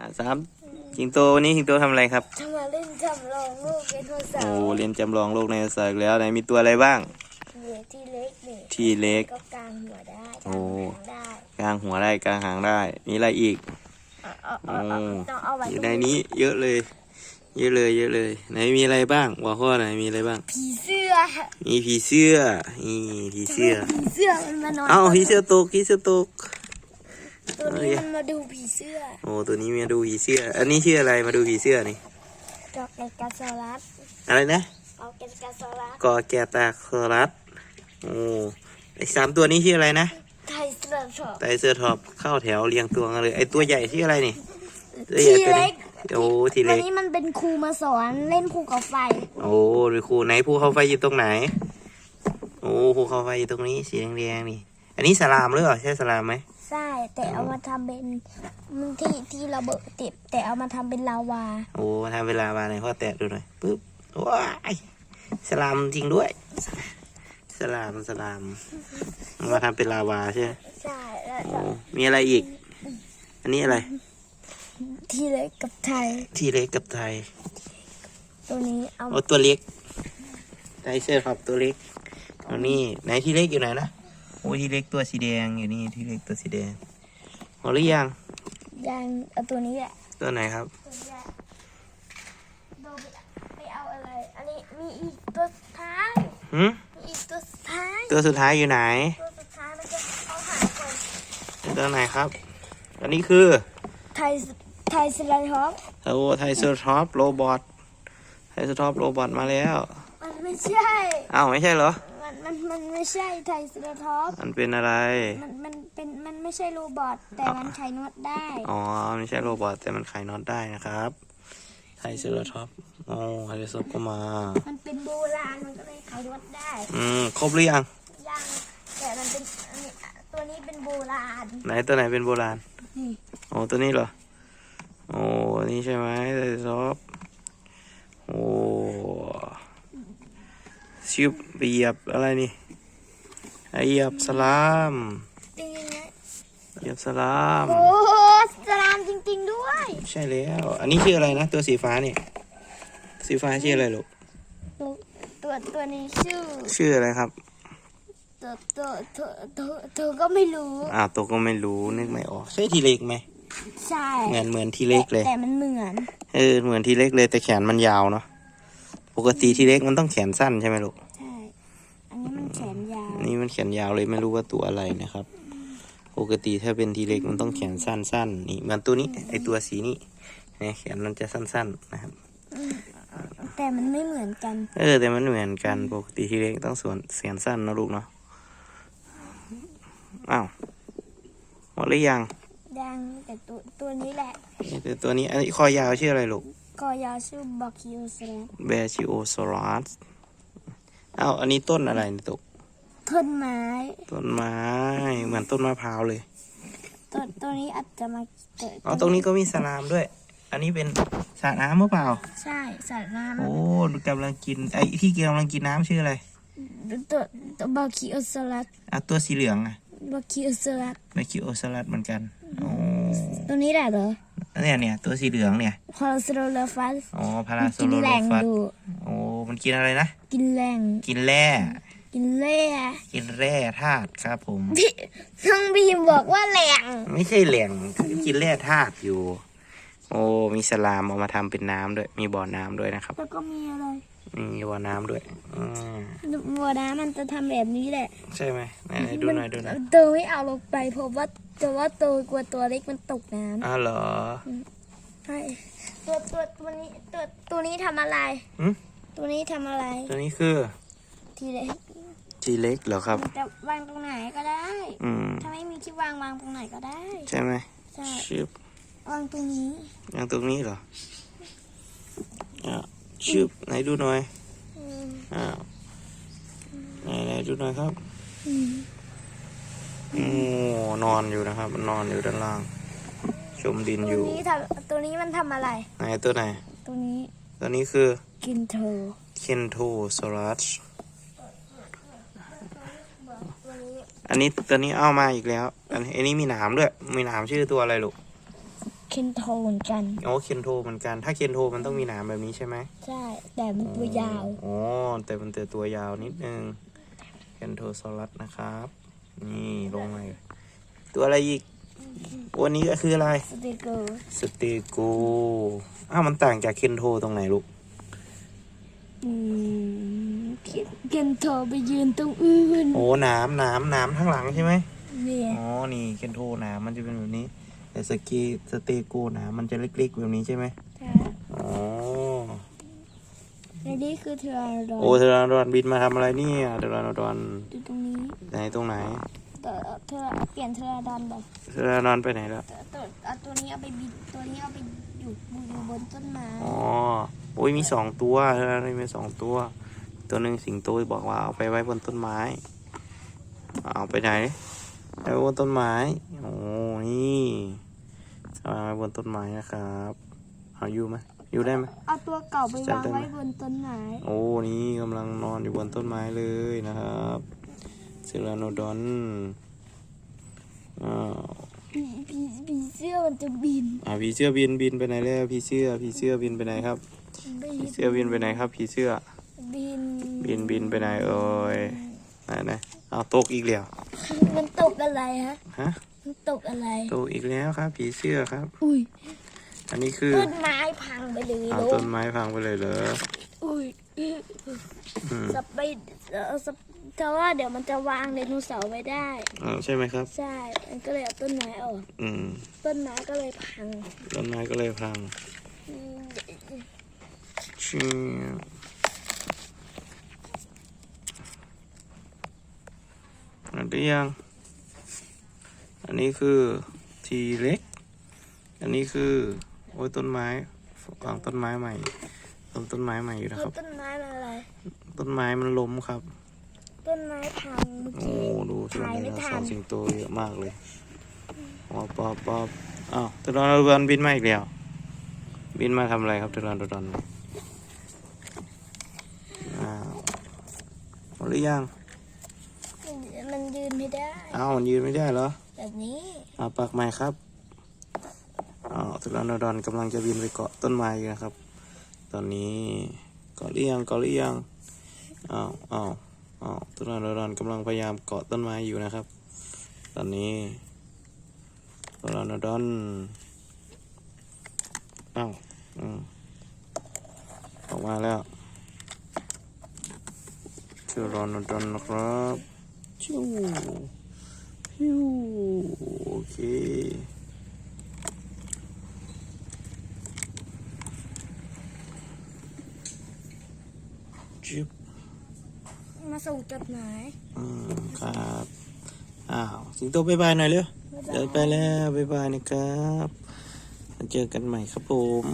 อะสามสิงโตวันนี้สิงโตทำอะไรครับ ทำมาเล่นจำลองลูกเป็นโทรศัพโอ้ท์เรียนจำลองโลกในศาสตร์อีกแล้วไหนมีตัวอะไรบ้าง เหลือที่เล็กนี่ทีเล็ก ก็กลางหัวได้โอ้กลางหางได้กลางหัวได้กลางหางได้ มีอะไรอีกเอาเอาโอ้เอาเอาต้องเอาไว้อยู่ในนี้เยอะเลย เยอะเลยเยอะเลย ไหนมีอะไรบ้างบอกข้อไหนมีอะไรบ้าง ผีเสื้อมีผีเสื้อนี่ผีเสื้อ ผีเสื้อมันมานอนเอ้าผีเสื้อตกผีเสื้อตก ตัวนี้มันมาดูผีเสื้อ โอ้ตัวนี้มาดูผีเสื้อ อันนี้ชื่ออะไรมาดูผีเสื้อนี่ดอกเกตกาซอรัสอะไรนะเอาเกตกาซอรัสกอแกตาคอรัสโอ้ไอสามตัวนี้ชื่ออะไรนะไทยเสื้อชอบไตรเสื้อท็อปเข้าแถวเรียงตัวกันเลย ไอตัวใหญ่ชื่ออะไรนี่ตัวทีใหญ่ตัวเล็นี้กโอ้ทีวัเล็นกนี้มันเป็นครูมาสอนเล่นภูเขาไฟ โอ้หรือครูไหนภูเขาไฟอยู่ตรงไหน โอ้ภูเขาไฟอยู่ตรงนี้สีแดงๆนี่ อันนี้สลามหรือเปล่าใช่สลามไหม ใช่แต่เอามาทำเป็นมันที่ที่ระเบิดติดแต่เอามาทำเป็นลาวา โอ้ทำเวลามาหน่อยพ่อแตะดูหน่อยปึ๊บว้ายสลามจริงด้วย สลามสลามมันมาทำเป็นลาวาใช่ไหมใช่แล้วโอ้มีอะไรอีก อันนี้อะไร ที่เล็กกับไทย ทีเล็กกับไทย ตัวนี้เอาโอ้ตัวเล็กไทเซอร์ครับตัวเล็กเอานี่ไหนที่เล็กอยู่ไหนนะ โอ้ที่เล็กตัวสีแดงอยู่นี่ที่เล็กตัวสีแดงหมดหรือยังยางเอาตัวนี้แหละตัวไหนครับตัวนี้แหละโดนไปไปเอาอะไร อันนี้มีอีกตัวสุดท้ายหืมมีอีกตัวสุดท้ายตัวสุดท้ายอยู่ไหน ตัวสุดท้ายมันจะเอาหาคนตัวไหนครับ อันนี้คือไทยไทยสไลด์ฮอปโอ้ไทเซอร์ท็อปโรบอทไทเซอร์ท็อปโรบอทมาแล้ว มันไม่ใช่อ้าวไม่ใช่เหรอ มันมันมันไม่ใช่ไทยสไลด์ฮอปมันเป็นอะไร มันมันเป็นมันไม่ใช่โรบอทแต่มันใช้นวดได้อ๋อไม่ใช่โรบอทแต่มันไขน็อตได้นะครับไทเซอร์ท็อปโอ้ไทเซอร์ก็มา มันเป็นโบราณมันก็เลยใช้นวดได้ อืมครบหรือยังยังแต่มันเป็นอันนี้ตัวนี้เป็นโบราณ ไหนตัวไหนเป็นโบราณนี่โอ้ตัวนี้เหรอโอ้นี่ใช่ไหมไทซอฟโอ้ ชิบไปเหยียบอะไรนี่เหยียบสลามจริงๆนะเหยียบสลามโอ้สลามจริง ๆด้วย ใช่แล้ว อันนี้ชื่ออะไรนะ ตัวสีฟ้านี่สีฟ้าชื่ออะไรลูกตัวตัวนี้ชื่อ ชื่ออะไรครับตัวตัวตัวตัวตัวก็ไม่รู้อ้าวตัวก็ไม่รู้นึกไม่ออกใช่ทีเล็กไหมใช่เหมือนเหมือนทีเล็กเลย แต่มันเหมือนเออเหมือนทีเล็กเลยแต่แขนมันยาวเนาะ ปกติทีเล็กมันต้องแขนสั้นใช่ไหมลูก ใช่ อันนี้มันแขนยาว นี่มันแขนยาวเลยไม่รู้ว่าตัวอะไรนะครับ ปกติถ้าเป็นทีเล็กมันต้องแขนสั้นๆนี่เหมือนตัวนี้ไอตัวสีนี้เนี่ยแขนมันจะสั้น ๆนะครับ แต่มันไม่เหมือนกัน เออ แต่มันเหมือนกันปกติทีเล็กต้องส่วนแขนสั้นนะลูกเนาะ อ้าวหมดหรือยัง ยังแต่ตัวตัวนี้แหละนี่แต่ตัวนี้อันนี้คอยาวชื่ออะไรลูก กอยาวชื่อบักคิวสแลมแบชิโอซอรัสอ้าวอันนี้ต้นอะไรนี่ตกต้นไม้ต้นไม้ เหมือนต้นมะพร้าวเลยตัวตัวนี้อาจจะมาเกิดอ๋อตรงนี้ก็มีสลามด้วย อันนี้เป็นสระน้ำหรือเปล่า ใช่สัตว์น้โอ้ดูกำลังกินไอ้ที่กำลังกินน้ำชื่ออะไรำตัวตัวบักคิวสลัดอะตัวสีเหลืองอะบักคิวสลัดแบชิโอซอรัสเหมือนกันโอ้ตัวนี้แหละเหรอ เนี่ยเนี่ยตัวสีเหลืองเนี่ยคอสโตรลฟัสอ๋อพาราโซกินโลแหโลล่งฟัสดูโอ้มันกินอะไรนะ กินแหล่งกินแร่ กินเล่กินแร่ธาตุครับผม พี่น้องบีมบอกว่าแหล่งไม่ใช่แหล่งกินแร่ธาตุอยู่ โอ้มีสลามเอามาทำเป็นน้ำด้วย มีบ่อน้ำด้วยนะครับ แล้วก็มีอะไร มีบ่อน้ำด้วยอืมบัวน้ำมันจะทำแบบนี้แหละ ใช่ไหมไหนๆดูหน่อยดูหน่อยตัวไม่เอาลงไปเพราะว่าแต่ว่าตัวกลัวตัวเล็กมันตกน้อ้าวเหรอำใช่ตัวตัวตัวนี้ตัวตัวนี้ทำอะไรหืมตัวนี้ทำอะไร ตัวนี้คือ ทีเล็กทีเล็กเหรอครับมันจะวางตรงไหนก็ได้ อืมถ้าไม่มีที่วางวางตรงไหนก็ได้ ใช่ไหมใช่ชืบวางตรงนี้ยังตรงนี้เหรออะ ชืบไหนดูหน่อยอืมอ้าวไหนไหนดูหน่อยครับอืมโอ้นอนอยู่นะครับ มันนอนอยู่ด้านล่าง ชมดินตัอวยู่นี้ทำตัวนี้มันทำอะไร ไหนตัวไหน ตัวนี้ ตัวนี้คือกินเธอเคนโทซอรัสตัวนี้อันนี้ตัวนี้เอามาอีกแล้วอันนี้อันนี้มีหนามด้วย มีหนามชื่อตัวอะไรลูก เคนโทเหมือนกันอ๋อเคนโทเหมือนกัน ถ้าเคนโทมันต้องมีหนามแบบนี้ใช่ไหมใช่ แต่มันตัวยาวอ๋อแต่มันเตอตัวยาวนิดนึงเคนโทซอรัสนะครับ นี่ลงมาตัวอะไรอีก วันนี้ก็คืออะไร สติกเกอร์สเตโกอ้าวมันต่างจากเคนโทตรงไหนลูกอืมเคนเคนโทไปยืนตรงอื่น โอ้หนามหนามหนามข้างหลังใช่ไหมเนี่ยอ๋อ นี่เคนโทหนามมันจะเป็นแบบนี้ แต่สเกสเตโกหนามมันจะเล็กๆแบบนี้ใช่ไหมใช่อ๋อและนี่คือเทอร์ดอนโอ้เทอร์โนดอนบินมาทำอะไรเนี่ยเทอร์โนดอนอยู่ตรงนี้ไหนตรงไหนแต่เธอเปลี่ยนเทอร์ดอนแบบเทอร์โนดอนไปไหนแล้วตัวตัวเอาตัวนี้เอาไปบินตัวนี้เอาไปอยู่อยู่บนต้นไม้อ๋อโอ้ยมีสองตัวเทอร์โนดอนมีสองตัว ตัวหนึ่งสิงโตบอกว่าเอาไปไว้บนต้นไม้ เอาไปไหนเอาไว้บนต้นไม้โอ้นี่เอาไว้บ นต้นไม้นะครับเอาอยู่ไหมอยู่ได้ไหมเอาตัวเก่าไปจับวางได้ไหมไว้บนต้นไม้ โอ้นี่กำลังนอนอยู่บนต้นไม้เลยนะครับเซราโนดอนอ้าวผีผีผีเสื้อมันจะบินอ่าผีเสื้อบินบินไปไหนแล้วผีเสื้อผีเสื้อบินไปไหนครับบิผีนเสื้อบินไปไหนครับผีเสื้อ บินบินบินไปไหนเอ่ยไหนไหนเอาตกอีกแล้วมันตกอะไรฮะฮะมัน ตกอะไร ตกอีกแล้วครับ ผีเสื้อครับ อุ้ย อันนี้คือต้นไม้พังไปเลยเอาลูต้กนไม้พังไปเลยเหรอ อุ้ยอืมสไปเอ่อสปแต่ว่าเดี๋ยวมันจะวางไดโนเสาร์ไว้ได้อ่าใช่ไหมครับ ใช่ มันก็เลยเอาต้นไม้ออก อืม ต้นไม้ก็เลยพัง ต้นไม้ก็เลยพังอืมชิวอันนี้ยัง อันนี้คือทีเล็ก อันนี้คือ โอ้ยต้นไม้วางต้นไม้ใหม่ต้นต้นไม้ใหม่อยู่นะแล้ควรับ ต้นไม้มันอะไร ต้นไม้มันล้มครับ ต้นไม้พังเมื่อโอ้กี้ดูส่วนถ่ายไดไม่โนทัเสานร์สิงโตเยอะมากเลยปอบปอบปอบอ้าวตะลอนดอนบินมาอีกแล้ว บินมาทำอะไรครับตะลอนดอนอ้าวหมดหรือยัง มันยืนไม่ได้ อ้าวมันยืนไม่ได้เหรอ แบบนี้อ้าปักใหม่ครับอ้าตะลอนดอนกำลังจะบินไปเกาะต้นไม้อยู่นะครับ ตอนนี้เกาะหรือยังเกาะหรือยังอ้าวอ้าวอ้าวตะลอนดอนกำลังพยายามเกาะต้นไม้อยู่นะครับ ตอนนี้โรนัลดอนอ้าวอืมออกมาแล้วชื่อโรนัลดอนนะครับชิ วพิวโอเคจิบมาส่งจดหมาย อืมครับ อ้าว สิงโตบายบายหน่อยเร็ว เดี๋ยวไปแล้วบายบายนะครับ เจอกันใหม่ครับผม